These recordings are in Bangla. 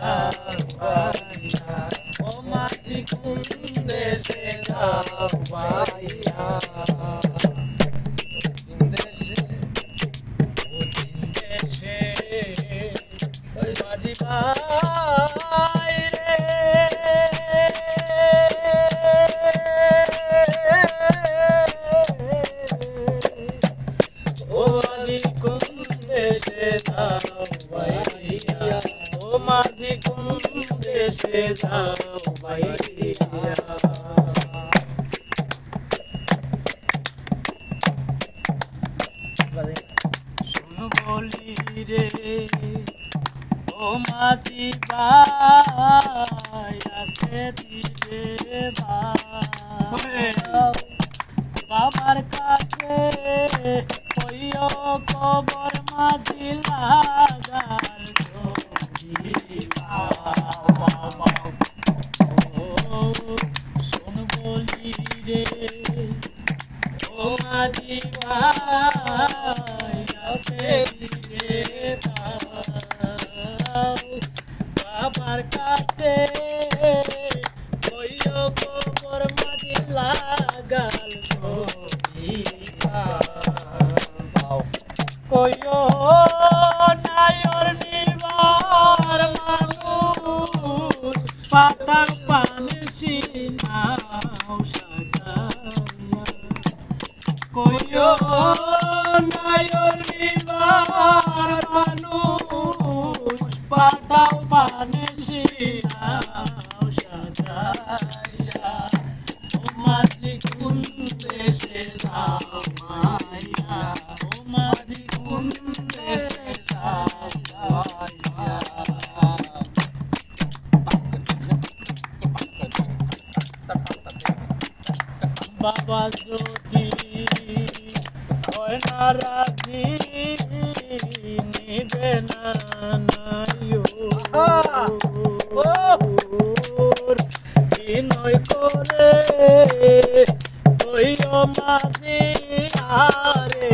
ভাইয়া ও মাঝি কোন দেশে যাও? কোন দেশে কোন দেশে ওই মাঝি ভাই রে ও মাঝি কোন দেশে যাও ও মাঝি কোন দেশে যাও রে ও মাঝি বাই বাবার কাছে কইও কবর মাঝি লাগাল কইও নায়র নিবার মানুষ পাতার কইও নায়র নিবার মানুষ পাতাও পানি সিনাও সাজাইয়া। ও মাঝি কোন দেশে যাও বাবা যদি না রাজি নিবে না বিনয় করে কইও মাঝি আরে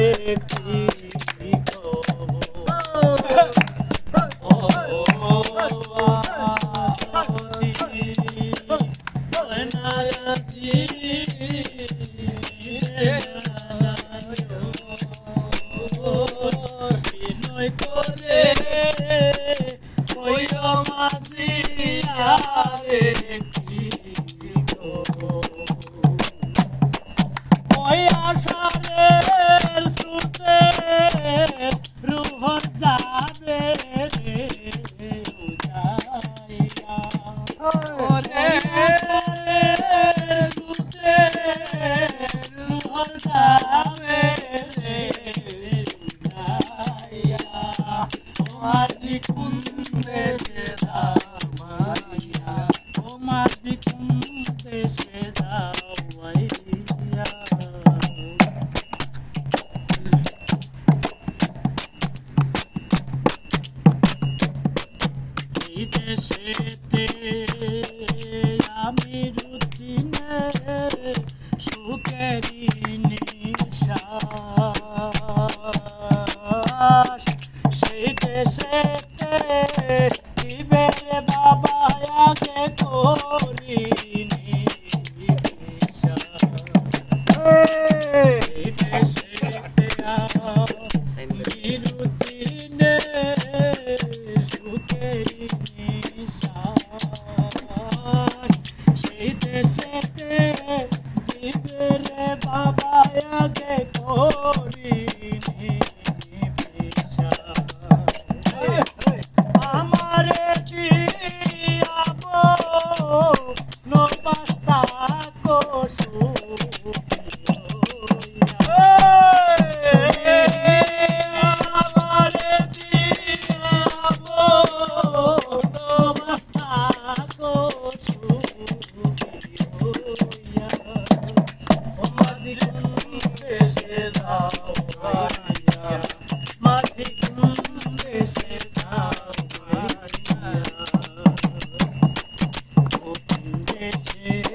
করে ওই মাঝিয়া আরে দেশে যাওয়াইয়া ও মাঝি কোন দেশে যাওয়াইয়া এই দেশেতে আমি রুচিনে সুখেরি রুচিনে সুখেরি নিশ্বাস সেই দেশেতে দিবে রে no pasa.